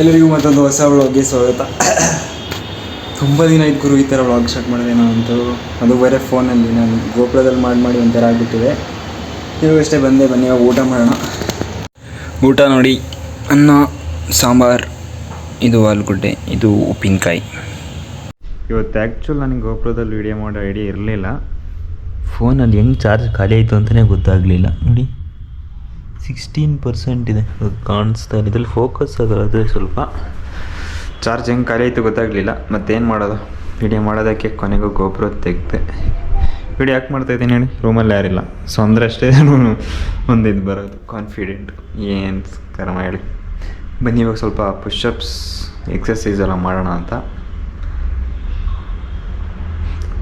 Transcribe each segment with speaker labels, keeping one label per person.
Speaker 1: ಎಲ್ಲರಿಗೂ ಮತ್ತೊಂದು ಹೊಸ ವ್ಲಾಗ್ಗೆ ಸ್ವಾಗತ. ತುಂಬ ದಿನ ಆಯ್ತು ಗುರು ಈ ಥರ ವ್ಲಾಗ್ ಸ್ಟಾರ್ಟ್ ಮಾಡಿದೆ ನಾನಂತೂ ಅದು ಬೇರೆ ಫೋನಲ್ಲಿ ನಾನು ಗೋಪುರದಲ್ಲಿ ಮಾಡಿ ಮಾಡಿ ಒಂಥರ ಆಗಿಬಿಟ್ಟಿದೆ. ನೀವು ಅಷ್ಟೇ ಬಂದೆ ಬನ್ನಿ ಇವಾಗ ಊಟ ಮಾಡೋಣ. ಊಟ ನೋಡಿ ಅನ್ನ ಸಾಂಬಾರ್ ಇದು ಆಲೂಗಡ್ಡೆ ಇದು ಉಪ್ಪಿನಕಾಯಿ. ಇವತ್ತು ಆ್ಯಕ್ಚುಲ್ ನನಗೆ ಗೋಪುರದಲ್ಲಿ ವೀಡಿಯೋ ಮಾಡೋ ಐಡಿಯಾ ಇರಲಿಲ್ಲ.
Speaker 2: ಫೋನಲ್ಲಿ ಹೆಂಗೆ ಚಾರ್ಜ್ ಖಾಲಿ ಆಯಿತು ಅಂತಲೇ ಗೊತ್ತಾಗಲಿಲ್ಲ. ನೋಡಿ. ಸಿಕ್ಸ್ಟೀನ್ ಪರ್ಸೆಂಟ್ ಇದೆ. ಕಾಣಿಸ್ತಾ ಇಲ್ಲ ಇದ್ರಲ್ಲಿ ಫೋಕಸ್ ಆಗೋದು ಸ್ವಲ್ಪ
Speaker 1: ಚಾರ್ಜ್ ಹೆಂಗೆ ಖಾಲಿ ಆಯಿತು ಗೊತ್ತಾಗಲಿಲ್ಲ ಮತ್ತೇನು ಮಾಡೋದು? ವಿಡಿಯೋ ಮಾಡೋದಕ್ಕೆ ಕೊನೆಗೂ ಗೋಪುರ ತೆಗೆದೆ. ವಿಡಿಯೋ ಯಾಕೆ ಮಾಡ್ತಾಯಿದ್ದೀನಿ ಹೇಳಿ? ರೂಮಲ್ಲಿ ಯಾರಿಲ್ಲ. ಸೊ ಅಂದರೆ ಅಷ್ಟೇ ನಾನು ಒಂದು ಇದು ಬರೋದು. ಕಾನ್ಫಿಡೆಂಟ್ ಏನು ಕರ್ಮ ಹೇಳಿ. ಬನ್ನಿ, ಇವಾಗ ಸ್ವಲ್ಪ ಪುಷಪ್ಸ್ ಎಕ್ಸಸೈಸ್ ಎಲ್ಲ ಮಾಡೋಣ ಅಂತ.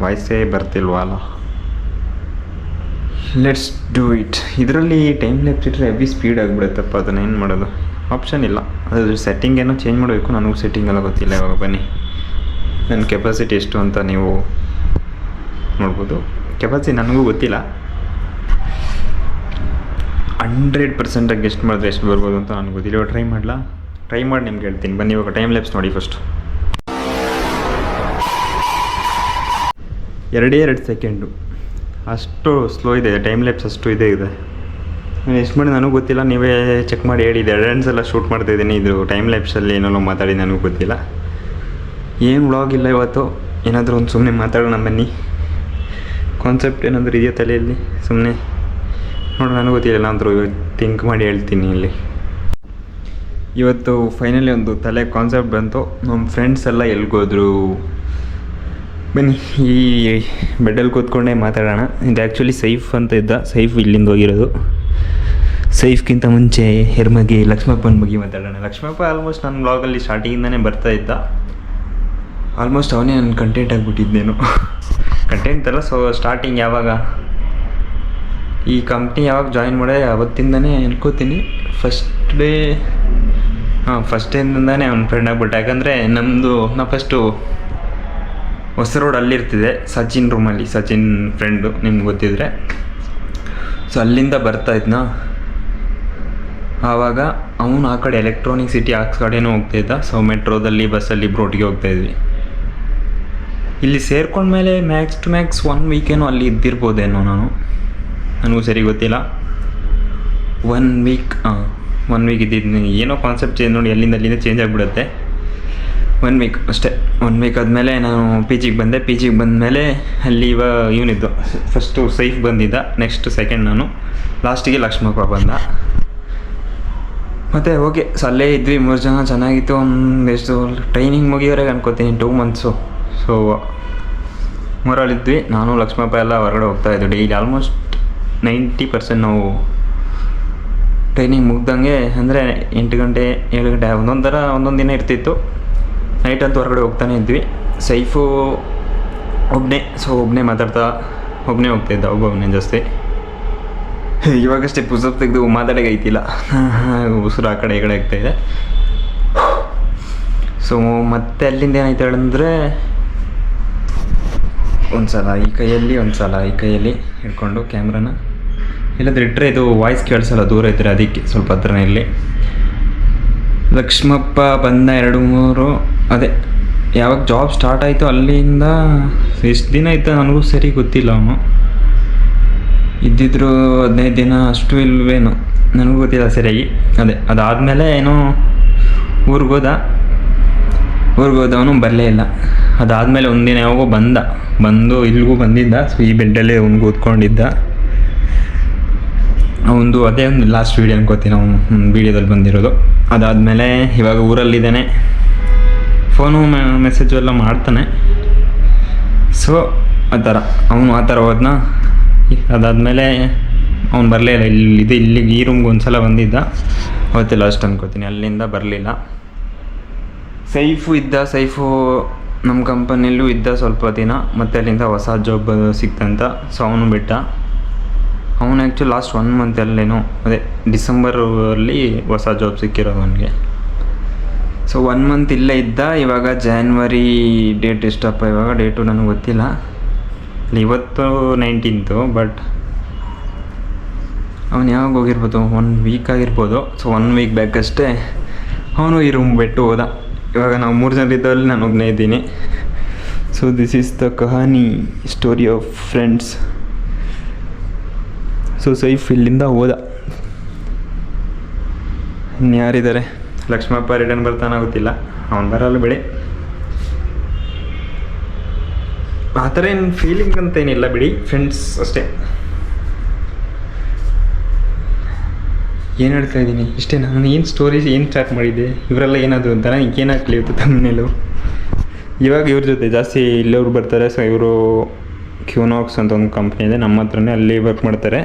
Speaker 1: ವಾಯ್ಸೇ ಬರ್ತಿಲ್ವಲ್ಲ. ಲೆಟ್ಸ್ ಡೂ ಇಟ್ ಇದರಲ್ಲಿ ಟೈಮ್ ಲೆಫ್ಟ್ ಇಟ್ಟರೆ ಹೆವಿ ಸ್ಪೀಡ್ ಆಗಿಬಿಡುತ್ತಪ್ಪ, ಅದನ್ನು ಏನು ಮಾಡೋದು? ಆಪ್ಷನ್ ಇಲ್ಲ. ಅದ್ರ ಸೆಟ್ಟಿಂಗ್ ಏನೋ ಚೇಂಜ್ ಮಾಡಬೇಕು, ನನಗೂ ಸೆಟ್ಟಿಂಗ್ ಎಲ್ಲ ಗೊತ್ತಿಲ್ಲ ಇವಾಗ, ಬನ್ನಿ. ನನ್ನ ಕೆಪಾಸಿಟಿ ಎಷ್ಟು ಅಂತ ನೀವು ನೋಡ್ಬೋದು. ಕೆಪಾಸಿಟಿ ನನಗೂ ಗೊತ್ತಿಲ್ಲ. ಹಂಡ್ರೆಡ್ ಪರ್ಸೆಂಟಾಗಿ ಎಷ್ಟು ಮಾಡಿದ್ರೆ ಎಷ್ಟು ಬರ್ಬೋದು ಅಂತ ನನಗೆ ಗೊತ್ತಿಲ್ಲ. ಇವಾಗ ಟ್ರೈ ಮಾಡಲಾ? ಟ್ರೈ ಮಾಡಿ ನಿಮ್ಗೆ ಹೇಳ್ತೀನಿ. ಬನ್ನಿ, ಇವಾಗ ಟೈಮ್ ಲೆಪ್ಸ್ ನೋಡಿ ಫಸ್ಟ್ ಎರಡೇ ಎರಡು ಸೆಕೆಂಡು ಅಷ್ಟು ಸ್ಲೋ ಇದೆ ಟೈಮ್ ಲೆಪ್ಸ್ ಅಷ್ಟು ಇದೆ ಇದೆ. ಎಷ್ಟು ಮಾಡಿ ನನಗೂ ಗೊತ್ತಿಲ್ಲ, ನೀವೇ ಚೆಕ್ ಮಾಡಿ ಹೇಳಿದೆ ಎರಡು ಎಲ್ಲ ಶೂಟ್ ಮಾಡ್ತಾ ಇದ್ದೀನಿ. ಇದು ಟೈಮ್ ಲ್ಯಾಪ್ಸಲ್ಲಿ ಏನೋ ಮಾತಾಡಿ ನನಗೂ ಗೊತ್ತಿಲ್ಲ. ಏನು ವ್ಲಾಗ್ ಇಲ್ಲ ಇವತ್ತು? ಏನಾದರೂ ಒಂದು ಸುಮ್ಮನೆ ಮಾತಾಡೋಣ ಬನ್ನಿ. ಕಾನ್ಸೆಪ್ಟ್ ಏನಾದರೂ ಇದೆಯಾ ತಲೆಯಲ್ಲಿ? ಸುಮ್ಮನೆ ನೋಡಿ, ನನಗೂ ಗೊತ್ತಿಲ್ಲ. ಏನಾದರೂ ಥಿಂಕ್ ಮಾಡಿ ಹೇಳ್ತೀನಿ ಇಲ್ಲಿ. ಇವತ್ತು ಫೈನಲಿ ಒಂದು ತಲೆ ಕಾನ್ಸೆಪ್ಟ್ ಬಂತು. ನಮ್ಮ ಫ್ರೆಂಡ್ಸ್ ಎಲ್ಲ ಎಲ್ಗೋದ್ರು ಬನ್ನಿ, ಈ ಬೆಡ್ಡಲ್ಲಿ ಕೂತ್ಕೊಂಡೇ ಮಾತಾಡೋಣ. ಇದು ಆ್ಯಕ್ಚುಲಿ ಸೈಫ್ ಅಂತ ಇದ್ದ. ಸೈಫ್ ಇಲ್ಲಿಂದ ಹೋಗಿರೋದು. ಸೈಫ್ಗಿಂತ ಮುಂಚೆ ಹೆರ್ಮಗಿ, ಲಕ್ಷ್ಮಪ್ಪನ ಬಗ್ಗೆ ಮಾತಾಡೋಣ. ಲಕ್ಷ್ಮಪ್ಪ ಆಲ್ಮೋಸ್ಟ್ ನನ್ನ ಬ್ಲಾಗಲ್ಲಿ ಸ್ಟಾರ್ಟಿಂಗಿಂದನೇ ಬರ್ತಾ ಇದ್ದ. ಆಲ್ಮೋಸ್ಟ್ ಅವನೇ ನನ್ನ ಕಂಟೆಂಟ್ ಆಗಿಬಿಟ್ಟಿದ್ದೇನು ಕಂಟೆಂಟ್ ಅಲ್ಲ ಸೊ ಸ್ಟಾರ್ಟಿಂಗ್ ಯಾವಾಗ? ಈ ಕಂಪ್ನಿ ಯಾವಾಗ ಜಾಯಿನ್ ಮಾಡಿದೆ ಅವತ್ತಿಂದನೇ ಅನ್ಕೋತೀನಿ. ಫಸ್ಟ್ ಡೇ ಹಾಂ ಫಸ್ಟ್ ಡೇಯಿಂದನೇ ಅವ್ನು ಫ್ರೆಂಡ್ ಆಗ್ಬಿಟ್ಟೆ. ಯಾಕಂದರೆ ನಮ್ಮದು ನಾ ಫಸ್ಟು ಹೊಸ ರೋಡ್ ಅಲ್ಲಿರ್ತಿದೆ. ಸಚಿನ್ ರೂಮಲ್ಲಿ ಸಚಿನ್ ಫ್ರೆಂಡು ನಿಮ್ಗೆ ಗೊತ್ತಿದ್ರೆ. ಸೊ ಅಲ್ಲಿಂದ ಬರ್ತಾ ಇದ್ನ. ಆವಾಗ ಅವನು ಆ ಕಡೆ ಎಲೆಕ್ಟ್ರಾನಿಕ್ ಸಿಟಿ ಆ ಕಡೆನೂ ಹೋಗ್ತಾ ಇದ್ದ. ಸೊ ಮೆಟ್ರೋದಲ್ಲಿ ಬಸ್ಸಲ್ಲಿ ಬ್ರೋಟಿಗೆ ಹೋಗ್ತಾ ಇದ್ವಿ. ಇಲ್ಲಿ ಸೇರ್ಕೊಂಡ್ಮೇಲೆ ಮ್ಯಾಕ್ಸ್ ಟು ಮ್ಯಾಕ್ಸ್ ಒನ್ ವೀಕೇನೋ ಅಲ್ಲಿ ಇದ್ದಿರ್ಬೋದೇನೋ ನಾನು. ನನಗೂ ಸರಿ ಗೊತ್ತಿಲ್ಲ. ಒನ್ ವೀಕ್ ಒನ್ ವೀಕ್ ಇದ್ದಿದ್ದು ಏನೋ ಕಾನ್ಸೆಪ್ಟ್ ಚೇಂಜ್ ನೋಡಿ ಅಲ್ಲಿಂದ ಅಲ್ಲಿಂದ ಚೇಂಜ್ ಆಗಿಬಿಡುತ್ತೆ. ಒನ್ ವೀಕ್ ಅಷ್ಟೇ. ಒನ್ ವೀಕ್ ಆದಮೇಲೆ ನಾನು ಪಿ ಜಿಗೆ ಬಂದೆ. ಪಿ ಜಿಗೆ ಬಂದಮೇಲೆ ಅಲ್ಲಿ ಇವಾಗ ಇವನಿದ್ದು. ಫಸ್ಟು ಸೈಫ್ ಬಂದಿದ್ದ. ನೆಕ್ಸ್ಟ್ ಸೆಕೆಂಡ್ ನಾನು. ಲಾಸ್ಟಿಗೆ ಲಕ್ಷ್ಮಪ್ಪ ಬಂದ. ಮತ್ತು ಓಕೆ ಸೊ ಅಲ್ಲೇ ಇದ್ವಿ. ಮೂರು ಜನ ಚೆನ್ನಾಗಿತ್ತು. ಎಷ್ಟು ಟ್ರೈನಿಂಗ್ ಮುಗಿಯೋರೆಗೆ ಅನ್ಕೋತೀನಿ. ಟೂ ಮಂತ್ಸು ಸೊ ಮೂರಲ್ಲಿದ್ವಿ ನಾನು ಲಕ್ಷ್ಮಪ್ಪ ಎಲ್ಲ ಹೊರಗಡೆ ಹೋಗ್ತಾ ಇದ್ವಿ. ಡೈಲಿ ಆಲ್ಮೋಸ್ಟ್ ನೈಂಟಿ ಪರ್ಸೆಂಟ್ ನಾವು ಟ್ರೈನಿಂಗ್ ಮುಗ್ದಂಗೆ ಅಂದರೆ ಎಂಟು ಗಂಟೆ, ಏಳು ಗಂಟೆ, ಒಂದೊಂದು ಥರ ಒಂದೊಂದು ದಿನ ಇರ್ತಿತ್ತು. ನೈಟ್ ಅಂತ ಹೊರಗಡೆ ಹೋಗ್ತಾನೆ ಇದ್ವಿ. ಸೈಫು ಒಬ್ಬನೇ ಸೊ ಒಬ್ಬನೇ ಮಾತಾಡ್ತಾ ಒಬ್ಬನೇ ಹೋಗ್ತಾಯಿದ್ದ ಒಬ್ಬೊಬ್ಬನೇ ಜಾಸ್ತಿ. ಇವಾಗಷ್ಟೇ ಪುಸ್ತಕ ತೆಗೆದು ಮಾತಾಡೋಕೆ ಐತಿಲ್ಲ ಉಸಿರು ಆ ಕಡೆ ಈ ಕಡೆ ಆಗ್ತಾಯಿದೆ ಸೊ ಮತ್ತೆ ಅಲ್ಲಿಂದ ಏನಾಯ್ತು ಹೇಳಂದರೆ ಒಂದು ಸಲ ಈ ಕೈಯಲ್ಲಿ ಒಂದು ಸಲ ಈ ಕೈಯಲ್ಲಿ ಹಿಡ್ಕೊಂಡು ಕ್ಯಾಮ್ರಾನ. ಇಲ್ಲದ್ರೆ ಇಟ್ಟರೆ ಇದು ವಾಯ್ಸ್ ಕೇಳಿಸಲ್ಲ, ದೂರ ಇದ್ದರೆ ಅದಕ್ಕೆ ಸ್ವಲ್ಪ ಹತ್ರನೇ ಇಲ್ಲಿ ಲಕ್ಷ್ಮಪ್ಪ ಬಂದ ಎರಡು ಮೂರು ಅದೇ, ಯಾವಾಗ ಜಾಬ್ ಸ್ಟಾರ್ಟ್ ಆಯಿತು ಅಲ್ಲಿಂದ ಎಷ್ಟು ದಿನ ಇತ್ತು ನನಗೂ ಸರಿ ಗೊತ್ತಿಲ್ಲ ಅವನು ಇದ್ದಿದ್ರು ಹದಿನೈದು ದಿನ ಅಷ್ಟು ಇಲ್ವೇನು, ನನಗೂ ಗೊತ್ತಿಲ್ಲ ಸರಿಯಾಗಿ. ಅದೇ, ಅದಾದಮೇಲೆ ಏನೋ ಊರಿಗೋದ ಹೋದ. ಊರಿಗೆ ಹೋದವನು ಬರಲೇ ಇಲ್ಲ. ಅದಾದಮೇಲೆ ಒಂದಿನ ಯಾವಾಗೋ ಬಂದ. ಬಂದು ಇಲ್ಲಿಗೂ ಬಂದಿದ್ದ, ಈ ಬೆಡ್ಡಲ್ಲೇ ಅವ್ನು ಕೂತ್ಕೊಂಡಿದ್ದ. ಅವನು ಅದೇ ಒಂದು ಲಾಸ್ಟ್ ವೀಡಿಯೋ ಅನ್ಕೋತೀನಿ ಅವನು ವೀಡಿಯೋದಲ್ಲಿ ಬಂದಿರೋದು. ಅದಾದಮೇಲೆ ಇವಾಗ ಊರಲ್ಲಿದ್ದಾನೆ. ಫೋನು ಮೆಸೇಜು ಎಲ್ಲ ಮಾಡ್ತಾನೆ. ಸೊ ಆ ಥರ. ಅವನು ಆ ಥರ ಹೋದ್ನ. ಅದಾದಮೇಲೆ ಅವ್ನು ಬರಲೇ ಇಲ್ಲ. ಇಲ್ಲಿ, ಇದು ಇಲ್ಲಿಗೆ ಈ ರೂಮ್ಗೆ ಒಂದು ಸಲ ಬಂದಿದ್ದ. ಅವತ್ತೇ ಅಷ್ಟು ಅನ್ಕೋತೀನಿ. ಅಲ್ಲಿಂದ ಬರಲಿಲ್ಲ. ಸೈಫು ಇದ್ದ. ಸೈಫು ನಮ್ಮ ಕಂಪನಿಯಲ್ಲೂ ಇದ್ದ ಸ್ವಲ್ಪ ದಿನ. ಮತ್ತು ಅಲ್ಲಿಂದ ಹೊಸ ಜಾಬ್ ಸಿಕ್ತಂತ ಸೊ ಅವನು ಬಿಟ್ಟ. ಅವನು ಆ್ಯಕ್ಚುಲಿ ಲಾಸ್ಟ್ ಒನ್ ಮಂತಲ್ಲೇನೋ ಅದೇ ಡಿಸೆಂಬರಲ್ಲಿ ಹೊಸ ಜಾಬ್ ಸಿಕ್ಕಿರೋದು ಅವನಿಗೆ. ಸೊ ಒನ್ ಮಂತ್ ಇಲ್ಲೇ ಇದ್ದ, ಇವಾಗ ಜಾನ್ವರಿ ಡೇಟ್ ಎಷ್ಟಪ್ಪ ಇವಾಗ ಡೇಟು ನನಗೆ ಗೊತ್ತಿಲ್ಲ. ಅಲ್ಲಿ ಇವತ್ತು ನೈನ್ಟೀನ್ತು ಬಟ್ ಅವನು ಯಾವಾಗ ಹೋಗಿರ್ಬೋದು? ಒನ್ ವೀಕ್ ಆಗಿರ್ಬೋದು. ಸೊ ಒನ್ ವೀಕ್ ಬ್ಯಾಕ್ ಅಷ್ಟೇ ಅವನು ಈ ರೂಮ್ ಬಿಟ್ಟು ಹೋದ. ಇವಾಗ ನಾವು ಮೂರು ಜನ ಇದ್ದವಲ್ಲಿ ನಾನು ಒಬ್ಬನೇ ಇದ್ದೀನಿ. So this is the Kahaani story of friends so Saif ಇಲ್ಲಿಂದ ಹೋದ. ಇನ್ಯಾರಿದ್ದಾರೆ ಲಕ್ಷ್ಮಪ್ಪ ರಿಟರ್ನ್ ಬರ್ತಾನ ಗೊತ್ತಿಲ್ಲ. ಅವನು ಬರಲ್ಲ ಬಿಡಿ. ಆ ಥರ ಏನು ಫೀಲಿಂಗ್ ಅಂತ ಏನಿಲ್ಲ ಬಿಡಿ ಫ್ರೆಂಡ್ಸ್ ಅಷ್ಟೇ. ಏನು ಹೇಳ್ತಾ ಇದ್ದೀನಿ? ಇಷ್ಟೇ ನಾನು ಏನು ಸ್ಟೋರೀಸ್ ಏನು ಸ್ಟಾರ್ಟ್ ಮಾಡಿದ್ದೆ? ಇವರೆಲ್ಲ ಏನದು ಅಂತ ನನಗೆ ಏನು ಇವತ್ತು ತಮ್ಮನೇಲು ಇವಾಗ ಇವ್ರ ಜೊತೆ ಜಾಸ್ತಿ ಇಲ್ಲವ್ರು ಬರ್ತಾರೆ ಸೊ ಇವರು ಕ್ಯೂನಾಕ್ಸ್ ಅಂತ ಒಂದು ಕಂಪ್ನಿ ಇದೆ. ನಮ್ಮ ಹತ್ರನೇ ಅಲ್ಲಿ ವರ್ಕ್ ಮಾಡ್ತಾರೆ.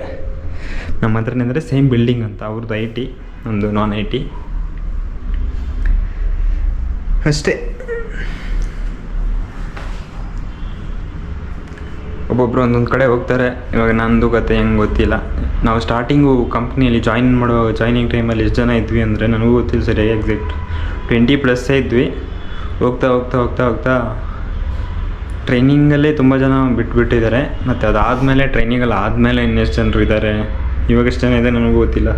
Speaker 1: ನಮ್ಮ ಹತ್ರನೇ ಅಂದರೆ ಸೇಮ್ ಬಿಲ್ಡಿಂಗ್ ಅಂತ ಅವ್ರದ್ದು ಐ ಟಿ ಒಂದು ನಾನ್ ಐ ಟಿ ಅಷ್ಟೇ. ಒಬ್ಬೊಬ್ಬರು ಒಂದೊಂದು ಕಡೆ ಹೋಗ್ತಾರೆ. ಇವಾಗ ನಂದು ಕತೆ ಹೆಂಗೆ ಗೊತ್ತಿಲ್ಲ. ನಾವು ಸ್ಟಾರ್ಟಿಂಗು ಕಂಪ್ನಿಯಲ್ಲಿ ಜಾಯಿನ್ ಮಾಡೋ ಜಾಯ್ನಿಂಗ್ ಟೈಮಲ್ಲಿ ಎಷ್ಟು ಜನ ಇದ್ವಿ ಅಂದರೆ ನನಗೂ ಗೊತ್ತಿಲ್ಲ ಸರಿ ಎಕ್ಸಾಕ್ಟ್ ಟ್ವೆಂಟಿ ಪ್ಲಸ್ಸೇ ಇದ್ವಿ. ಹೋಗ್ತಾ ಹೋಗ್ತಾ ಹೋಗ್ತಾ ಹೋಗ್ತಾ ಟ್ರೈನಿಂಗಲ್ಲೇ ತುಂಬ ಜನ ಬಿಟ್ಬಿಟ್ಟಿದ್ದಾರೆ. ಮತ್ತು ಅದಾದಮೇಲೆ ಟ್ರೈನಿಂಗಲ್ಲಿ ಆದಮೇಲೆ ಇನ್ನೆಷ್ಟು ಜನರು ಇದ್ದಾರೆ ಇವಾಗ ಎಷ್ಟು ಜನ ಇದೆ ನನಗೂ ಗೊತ್ತಿಲ್ಲ.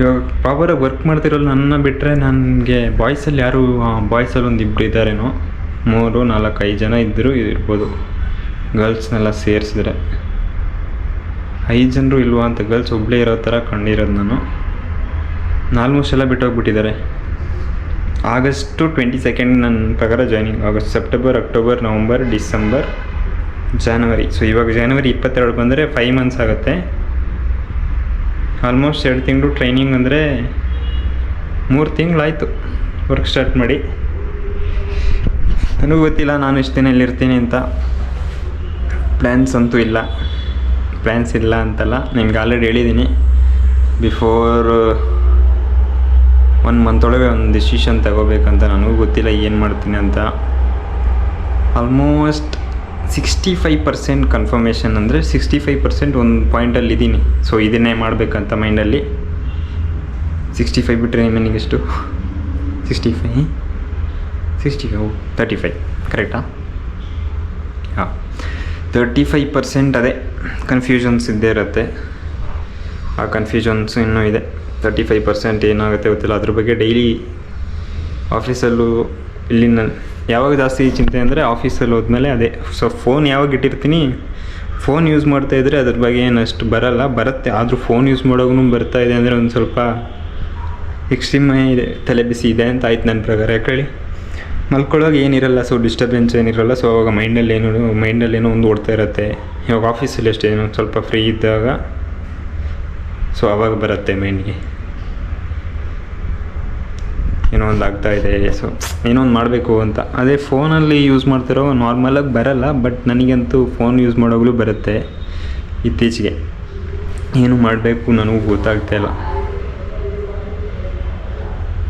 Speaker 1: ಇವಾಗ ಪ್ರಾಪರಾಗಿ ವರ್ಕ್ ಮಾಡ್ತಿರೋಲ್ಲ ನನ್ನ ಬಿಟ್ಟರೆ ನನಗೆ ಬಾಯ್ಸಲ್ಲಿ ಯಾರು ಬಾಯ್ಸಲ್ಲಿ ಒಂದು ಇಬ್ಬರು ಇದ್ದಾರೇನೋ, ಮೂರು, ನಾಲ್ಕು, ಐದು ಜನ ಇದ್ದರೂ ಇರ್ಬೋದು. ಗರ್ಲ್ಸ್ನೆಲ್ಲ ಸೇರಿಸಿದ್ರೆ. ಐದು ಜನರು ಇಲ್ವಾ ಅಂತ ಗರ್ಲ್ಸ್ ಒಬ್ಬಳೇ ಇರೋ ಥರ ಕಂಡಿರೋದು ನಾನು. ಆಲ್ಮೋಸ್ಟ್ ಎಲ್ಲ ಬಿಟ್ಟೋಗ್ಬಿಟ್ಟಿದ್ದಾರೆ. ಆಗಸ್ಟು ಟ್ವೆಂಟಿ ಸೆಕೆಂಡ್ ನನ್ನ ಪ್ರಕಾರ joining August September October November December January so ಇವಾಗ ಜಾನ್ವರಿ ಇಪ್ಪತ್ತೆರಡು ಬಂದರೆ ಫೈವ್ ಮಂತ್ಸ್ ಆಗುತ್ತೆ. ಆಲ್ಮೋಸ್ಟ್ ಎರಡು ತಿಂಗಳು ಟ್ರೈನಿಂಗ್ ಅಂದರೆ ಮೂರು ತಿಂಗಳಾಯಿತು ವರ್ಕ್ ಸ್ಟಾರ್ಟ್ ಮಾಡಿ. ನನಗೂ ಗೊತ್ತಿಲ್ಲ ನಾನು ಇಷ್ಟು ದಿನ ಇಲ್ಲಿರ್ತೀನಿ ಅಂತ. ಪ್ಲ್ಯಾನ್ಸ್ ಅಂತೂ ಇಲ್ಲ. ಪ್ಲ್ಯಾನ್ಸ್ ಇಲ್ಲ ಅಂತಲ್ಲ ನಿಮ್ಗೆ ಆಲ್ರೆಡಿ ಹೇಳಿದ್ದೀನಿ ಬಿಫೋರ್ ಒನ್ ಮಂತ್ ಒಳಗೆ ಒಂದು ಡಿಸಿಷನ್ ತಗೋಬೇಕಂತ ನನಗೂ ಗೊತ್ತಿಲ್ಲ ಏನು ಮಾಡ್ತೀನಿ ಅಂತ. Almost sixty five percent confirmation ಅಂದರೆ ಸಿಕ್ಸ್ಟಿ ಫೈವ್ ಪರ್ಸೆಂಟ್ ಒಂದು ಪಾಯಿಂಟಲ್ಲಿ ಇದ್ದೀನಿ ಸೊ ಇದನ್ನೇ ಮಾಡಬೇಕಂತ ಮೈಂಡಲ್ಲಿ ಸಿಕ್ಸ್ಟಿ ಫೈವ್ ಬಿಟ್ಟರೆ ನಿಮಗೆಷ್ಟು sixty five sixty five thirty five ಕರೆಕ್ಟಾ ಹಾಂ. ತರ್ಟಿ ಫೈವ್ ಪರ್ಸೆಂಟ್ ಅದೇ ಕನ್ಫ್ಯೂಷನ್ಸ್ ಇದ್ದೇ ಇರುತ್ತೆ. ಆ ಕನ್ಫ್ಯೂಷನ್ಸ್ ಇನ್ನೂ ಇದೆ. ತರ್ಟಿ ಫೈವ್ ಪರ್ಸೆಂಟ್ ಏನಾಗುತ್ತೆ ಗೊತ್ತಿಲ್ಲ. ಅದ್ರ ಬಗ್ಗೆ ಡೈಲಿ ಆಫೀಸಲ್ಲೂ ಇಲ್ಲಿ ಯಾವಾಗ ಜಾಸ್ತಿ ಚಿಂತೆ ಅಂದರೆ ಆಫೀಸಲ್ಲಿ ಹೋದ್ಮೇಲೆ ಅದೇ. ಸೊ ಫೋನ್ ಯಾವಾಗ ಇಟ್ಟಿರ್ತೀನಿ? ಫೋನ್ ಯೂಸ್ ಮಾಡ್ತಾ ಇದ್ದರೆ ಅದ್ರ ಬಗ್ಗೆ ಏನು ಅಷ್ಟು ಬರಲ್ಲ. ಬರುತ್ತೆ. ಆದರೂ ಫೋನ್ ಯೂಸ್ ಮಾಡೋಗೂ ಬರ್ತಾ ಇದೆ ಅಂದರೆ ಒಂದು ಸ್ವಲ್ಪ ಎಕ್ಸ್ಟ್ರೀಮ್ ಇದೆ. ತಲೆ ಬಿಸಿ ಇದೆ ಅಂತ ಆಯ್ತು ನನ್ನ ಪ್ರಕಾರ. ಯಾಕೆ ಹೇಳಿ ಮಲ್ಕೊಳ್ಳೋವಾಗ ಏನಿರಲ್ಲ. ಸೊ ಡಿಸ್ಟರ್ಬೆನ್ಸ್ ಏನಿರಲ್ಲ. ಸೊ ಅವಾಗ ಮೈಂಡಲ್ಲಿ ಏನು ಮೈಂಡಲ್ಲಿ ಏನೋ ಒಂದು ಓಡ್ತಾ ಇರುತ್ತೆ. ಇವಾಗ ಆಫೀಸಲ್ಲಿ ಅಷ್ಟೇ. ಸ್ವಲ್ಪ ಫ್ರೀ ಇದ್ದಾಗ ಸೊ ಅವಾಗ ಬರುತ್ತೆ ಮೈಂಡ್ಗೆ ಏನೋ ಒಂದು ಆಗ್ತಾ ಇದೆ ಸೊ ಏನೋ ಒಂದು ಮಾಡಬೇಕು ಅಂತ. ಅದೇ ಫೋನಲ್ಲಿ ಯೂಸ್ ಮಾಡ್ತಿರೋ ನಾರ್ಮಲಾಗಿ ಬರಲ್ಲ ಬಟ್ ನನಗಂತೂ ಫೋನ್ ಯೂಸ್ ಮಾಡೋಗ್ಲೂ ಬರುತ್ತೆ ಇತ್ತೀಚೆಗೆ. ಏನು ಮಾಡಬೇಕು ನನಗೂ ಗೊತ್ತಾಗ್ತಾ ಇಲ್ಲ.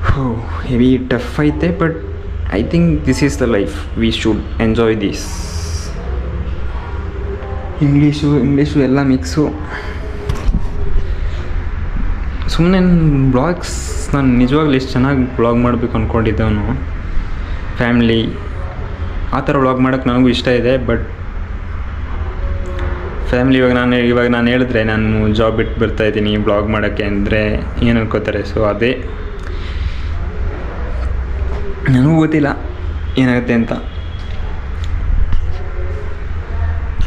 Speaker 1: ಹೋ ಹೆವಿ ಟಫ್ ಐತೆ but I think this is the life we should enjoy this English English ಎಲ್ಲ ಮಿಕ್ಸು ಸುಮ್ಮನೆ ಬ್ಲಾಗ್ಸ್ ನಾನು ನಿಜವಾಗ್ಲೂ ಎಷ್ಟು ಚೆನ್ನಾಗಿ ಬ್ಲಾಗ್ ಮಾಡಬೇಕು ಅಂದ್ಕೊಂಡಿದ್ದವನು ಫ್ಯಾಮ್ಲಿ ಆ ಥರ ವ್ಲಾಗ್ ಮಾಡೋಕ್ಕೆ ನನಗೂ ಇಷ್ಟ ಇದೆ ಬಟ್ ಫ್ಯಾಮ್ಲಿ ಇವಾಗ ನಾನು ಇವಾಗ ನಾನು ಹೇಳಿದ್ರೆ ನಾನು ಜಾಬ್ ಬಿಟ್ಟು ಬರ್ತಾ ಇದ್ದೀನಿ ಬ್ಲಾಗ್ ಮಾಡೋಕ್ಕೆ ಅಂದರೆ ಏನು ಅನ್ಕೋತಾರೆ? ಸೊ ಅದೇ. ನನಗೂ ಗೊತ್ತಿಲ್ಲ ಏನಾಗುತ್ತೆ ಅಂತ.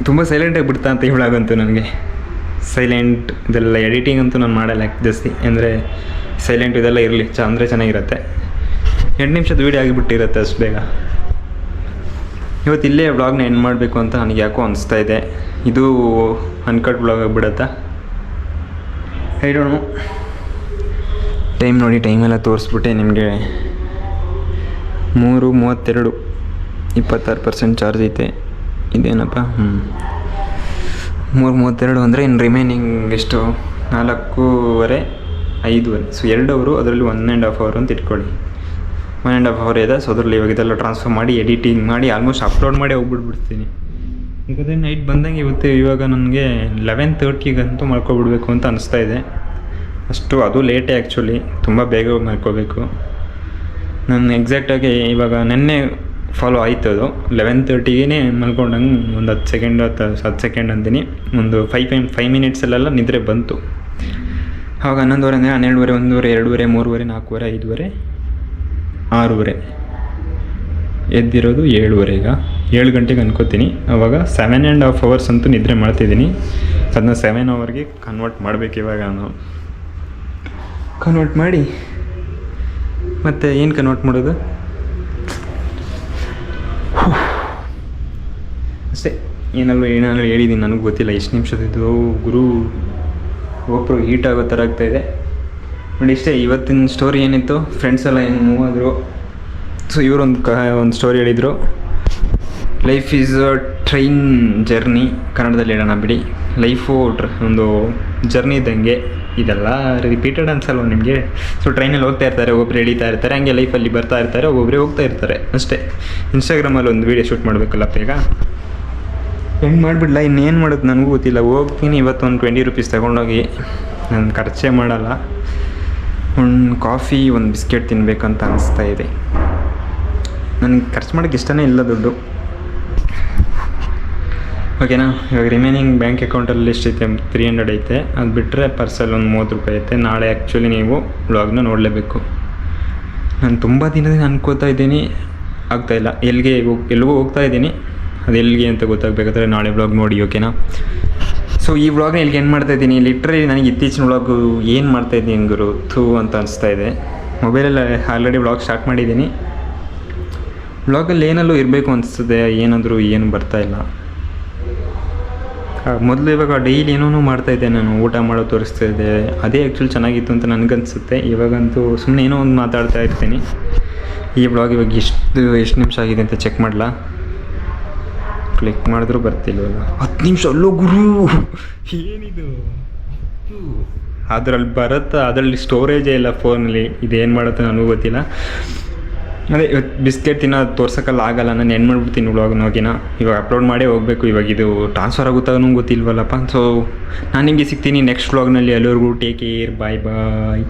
Speaker 1: ತುಂಬ ಸೈಲೆಂಟಾಗಿ ಬಿಡ್ತಾ ಅಂತ ಇವಳಾಗಂತೂ ನನಗೆ. ಸೈಲೆಂಟ್ ಇದೆಲ್ಲ ಎಡಿಟಿಂಗ್ ಅಂತೂ ನಾನು ಮಾಡಲ್ಲ ಜಾಸ್ತಿ. ಅಂದರೆ ಸೈಲೆಂಟ್ ಇದೆಲ್ಲ ಇರಲಿ, ಚ ಅಂದರೆ ಚೆನ್ನಾಗಿರುತ್ತೆ. ಎಂಟು ನಿಮಿಷದ ವೀಡಿಯೋ ಆಗಿಬಿಟ್ಟಿರುತ್ತೆ ಅಷ್ಟು ಬೇಗ. ಇವತ್ತು ಇಲ್ಲೇ ವ್ಲಾಗ್ನ ಎಂಡ್ ಮಾಡಬೇಕು ಅಂತ ನನಗೆ ಯಾಕೋ ಅನಿಸ್ತಾ ಇದೆ. ಇದು ಅನ್ಕಟ್ ವ್ಲಾಗ್ ಆಗಿಬಿಡತ್ತಾ. ಹೇಳೋಣ ಟೈಮ್ ನೋಡಿ ಟೈಮೆಲ್ಲ ತೋರಿಸ್ಬಿಟ್ಟೆ ನಿಮಗೆ. ಮೂರು, ಮೂವತ್ತೆರಡು, ಇಪ್ಪತ್ತಾರು ಪರ್ಸೆಂಟ್ ಚಾರ್ಜ್ ಐತೆ. ಇದೇನಪ್ಪ? ಹ್ಞೂ ಮೂರು, ಮೂವತ್ತೆರಡು ಅಂದರೆ ಇನ್ನು ರಿಮೈನಿಂಗ್ ಎಷ್ಟು? ನಾಲ್ಕೂವರೆ? ಐದುವರೆ ಸೊ ಎರಡು ಅವರು ಅದರಲ್ಲಿ ಒನ್ ಆ್ಯಂಡ್ ಹಾಫ್ ಅವರ್ ಅಂತ ಇಟ್ಕೊಳ್ಳಿ. ಒನ್ ಆ್ಯಂಡ್ ಹಾಫ್ ಅವರ್ ಇದೆ ಸೊ ಅದರಲ್ಲಿ ಇವಾಗ ಇದೆಲ್ಲ ಟ್ರಾನ್ಸ್ಫರ್ ಮಾಡಿ ಎಡಿಟಿಂಗ್ ಮಾಡಿ ಆಲ್ಮೋಸ್ಟ್ ಅಪ್ಲೋಡ್ ಮಾಡಿ ಹೋಗ್ಬಿಟ್ಬಿಡ್ತೀನಿ. ಯಾಕಂದರೆ ನೈಟ್ ಬಂದಂಗೆ ಇವತ್ತು, ಇವಾಗ ನನಗೆ ಲೆವೆನ್ ತರ್ಟಿಗಂತೂ ಮಾಡ್ಕೊಬಿಡ್ಬೇಕು ಅಂತ ಅನಿಸ್ತಾ ಇದೆ. ಅಷ್ಟು, ಅದು ಲೇಟೇ ಆ್ಯಕ್ಚುಲಿ ತುಂಬ ಬೇಗ ಮಾಡ್ಕೋಬೇಕು ನಾನು ಎಕ್ಸಾಕ್ಟಾಗಿ ಇವಾಗ ನೆನ್ನೆ ಫಾಲೋ ಆಯಿತು ಅದು. ಲೆವೆನ್ ತರ್ಟಿಗೆ ಮಲ್ಕೊಂಡಂಗೆ ಒಂದು ಹತ್ತು ಸೆಕೆಂಡ್ ಹತ್ತು ಹತ್ತು ಸೆಕೆಂಡ್ ಅಂತೀನಿ. ಒಂದು ಫೈವ್ ಫೈವ್ ಮಿನಿಟ್ಸಲ್ಲೆಲ್ಲ ನಿದ್ರೆ ಬಂತು. ಅವಾಗ ಹನ್ನೊಂದುವರೆ ಅಂದರೆ ಹನ್ನೆರಡುವರೆ ಒಂದೂವರೆ ಎರಡೂವರೆ ಮೂರುವರೆ ನಾಲ್ಕೂವರೆ ಐದುವರೆ ಆರೂವರೆ. ಎದ್ದಿರೋದು ಏಳುವರೆ ಈಗ. ಏಳು ಗಂಟೆಗೆ ಅನ್ಕೋತೀನಿ. ಆವಾಗ ಸೆವೆನ್ ಆ್ಯಂಡ್ ಹಾಫ್ ಅವರ್ಸ್ ಅಂತೂ ನಿದ್ರೆ ಮಾಡ್ತಿದ್ದೀನಿ. ಅದನ್ನ ಸೆವೆನ್ ಅವರ್ಗೆ ಕನ್ವರ್ಟ್ ಮಾಡಬೇಕು ಇವಾಗ ನಾನು. ಕನ್ವರ್ಟ್ ಮಾಡಿ? ಮತ್ತೆ ಏನು ಕನ್ವರ್ಟ್ ಮಾಡೋದು? ಅಷ್ಟೇ. ಏನಲ್ಲೂ ಏನಾದರೂ ಹೇಳಿದ್ದೀನಿ ನನಗೆ ಗೊತ್ತಿಲ್ಲ. ಎಷ್ಟು ನಿಮಿಷದಿದ್ದು ಗುರು ಗೋಪ್ರೋ ಹೀಟ್ ಆಗೋ ಥರ ಇದೆ. ನೋಡಿ ಇಷ್ಟೇ, ಇವತ್ತಿನ ಸ್ಟೋರಿ ಏನಿತ್ತು? ಫ್ರೆಂಡ್ಸ್ ಎಲ್ಲ ಏನು ಮೂವ್ ಆದರು. ಸೊ ಇವರೊಂದು ಕ, ಒಂದು ಸ್ಟೋರಿ ಹೇಳಿದರು. Life is a train journey ಕನ್ನಡದಲ್ಲಿ ಹೇಳೋಣ ಬಿಡಿ. ಲೈಫು ಟ್ರ ಒಂದು ಜರ್ನಿ ಇದ್ದಂಗೆ. ಇದೆಲ್ಲ ರಿಪೀಟೆಡ್ ಅನ್ಸಲ್ವ ನಿಮಗೆ. ಸೊ ಟ್ರೈನಲ್ಲಿ ಹೋಗ್ತಾ ಇರ್ತಾರೆ ಒಬ್ಬರು ಎಳೀತಾ ಇರ್ತಾರೆ, ಹಂಗೆ ಲೈಫಲ್ಲಿ ಬರ್ತಾ ಇರ್ತಾರೆ ಒಬ್ಬೊಬ್ಬರೇ ಹೋಗ್ತಾ ಇರ್ತಾರೆ. ಅಷ್ಟೇ. ಇನ್ಸ್ಟಾಗ್ರಾಮಲ್ಲಿ ಒಂದು ವೀಡಿಯೋ ಶೂಟ್ ಮಾಡಬೇಕಲ್ಲ ಈಗ ಹೆಂಗೆ ಮಾಡಿಬಿಡ್ಲ? ಇನ್ನೇನು ಮಾಡೋದು ನನಗೂ ಗೊತ್ತಿಲ್ಲ. ಹೋಗ್ತೀನಿ ಇವತ್ತು ಒಂದು ಟ್ವೆಂಟಿ ರುಪೀಸ್ ತಗೊಂಡೋಗಿ. ನಾನು ಖರ್ಚೇ ಮಾಡಲ್ಲ. ಒಂದು ಕಾಫಿ ಒಂದು ಬಿಸ್ಕೆಟ್ ತಿನ್ನಬೇಕಂತ ಅನಿಸ್ತಾ ಇದೆ. ನನಗೆ ಖರ್ಚು ಮಾಡೋಕ್ಕೆ ಇಷ್ಟನೇ ಇಲ್ಲ ದುಡ್ಡು. ಓಕೆನಾ? ಇವಾಗ ರಿಮೈನಿಂಗ್ ಬ್ಯಾಂಕ್ ಅಕೌಂಟಲ್ಲಿ ಎಷ್ಟೈತೆ ತ್ರೀ ಹಂಡ್ರೆಡ್ ಐತೆ. ಅದು ಬಿಟ್ಟರೆ ಪರ್ಸಲ್ಲಿ ಒಂದು ಮೂವತ್ತು ರೂಪಾಯಿ ಐತೆ. ನಾಳೆ ಆ್ಯಕ್ಚುಲಿ ನೀವು ಬ್ಲಾಗ್ನ ನೋಡಲೇಬೇಕು. ನಾನು ತುಂಬ ದಿನದಿಂದ ಅನ್ಕೋತಾ ಇದ್ದೀನಿ. ಆಗ್ತಾಯಿಲ್ಲ ಎಲ್ಲಿಗೆ ಹೋಗಿ ಎಲ್ಲಿಗೂ ಹೋಗ್ತಾ ಇದ್ದೀನಿ. ಅದು ಎಲ್ಲಿಗೆ ಅಂತ ಗೊತ್ತಾಗಬೇಕಾದ್ರೆ ನಾಳೆ ಬ್ಲಾಗ್ ನೋಡಿ ಓಕೆನಾ ಸೊ ಈ ವ್ಲಾಗ್ನ ಇಲ್ಲಿಗೆ ಏನು ಮಾಡ್ತಾ ಇದ್ದೀನಿ. ಲಿಟ್ರಲಿ ನನಗೆ ಇತ್ತೀಚಿನ ವ್ಲಾಗು ಏನು ಮಾಡ್ತಾ ಇದ್ದೀನಿ ಗುರು ಥೂ ಅಂತ ಅನಿಸ್ತಾ ಇದೆ. ಮೊಬೈಲಲ್ಲಿ ಆಲ್ರೆಡಿ ವ್ಲಾಗ್ ಸ್ಟಾರ್ಟ್ ಮಾಡಿದ್ದೀನಿ. ವ್ಲಾಗಲ್ಲಿ ಏನಲ್ಲೂ ಇರಬೇಕು ಅನಿಸ್ತದೆ, ಏನಾದರೂ ಏನು ಬರ್ತಾ ಇಲ್ಲ. ಮೊದಲು ಇವಾಗ ಡೈಲಿ ಏನೋ ಮಾಡ್ತಾ ಇದ್ದೆ ನಾನು, ಊಟ ಮಾಡೋ ತೋರಿಸ್ತಾ ಇದ್ದೆ. ಅದೇ ಆ್ಯಕ್ಚುಲಿ ಚೆನ್ನಾಗಿತ್ತು ಅಂತ ನನಗನ್ಸುತ್ತೆ. ಇವಾಗಂತೂ ಸುಮ್ಮನೆ ಏನೋ ಒಂದು ಮಾತಾಡ್ತಾ ಇರ್ತೀನಿ. ಈ ಬ್ಲಾಗ್ ಇವಾಗ ಎಷ್ಟು ಎಷ್ಟು ನಿಮಿಷ ಆಗಿದೆ ಅಂತ ಚೆಕ್ ಮಾಡಲಾ? ಕ್ಲಿಕ್ ಮಾಡಿದ್ರು ಬರ್ತಿಲ್ವಲ್ಲ? ಹತ್ತು ನಿಮಿಷ ಅಲ್ಲೋ ಗುರು! ಏನಿದು? ಅದ್ರಲ್ಲಿ ಬರುತ್ತೆ ಅದರಲ್ಲಿ ಸ್ಟೋರೇಜೇ ಇಲ್ಲ ಫೋನಲ್ಲಿ ಇದೇನು ಮಾಡುತ್ತೆ ನನಗೂ ಗೊತ್ತಿಲ್ಲ. ಅದೇ ಇವತ್ತು ಬಿಸ್ಕೆಟ್ ತಿನ್ನೋದು ತೋರ್ಸೋಕ್ಕಲ್ಲ ಆಗಲ್ಲ. ನಾನು ಏನು ಮಾಡ್ಬಿಡ್ತೀನಿ ಇವಾಗ ನೋಗಿನ. ಇವಾಗ ಅಪ್ಲೋಡ್ ಮಾಡೇ ಹೋಗಬೇಕು. ಇವಾಗ ಇದು ಟ್ರಾನ್ಸ್ಫರ್ ಆಗುತ್ತಾಗೂ ಗೊತ್ತಿಲ್ವಲ್ಲಪ್ಪ. ಸೊ ನಾನು ನಿಮಗೆ ಸಿಗ್ತೀನಿ ನೆಕ್ಸ್ಟ್ ವ್ಲಾಗ್ನಲ್ಲಿ ಎಲ್ಲರಿಗೂ ಟೇಕ್ ಕೇರ್ ಬಾಯ್ ಬಾಯ್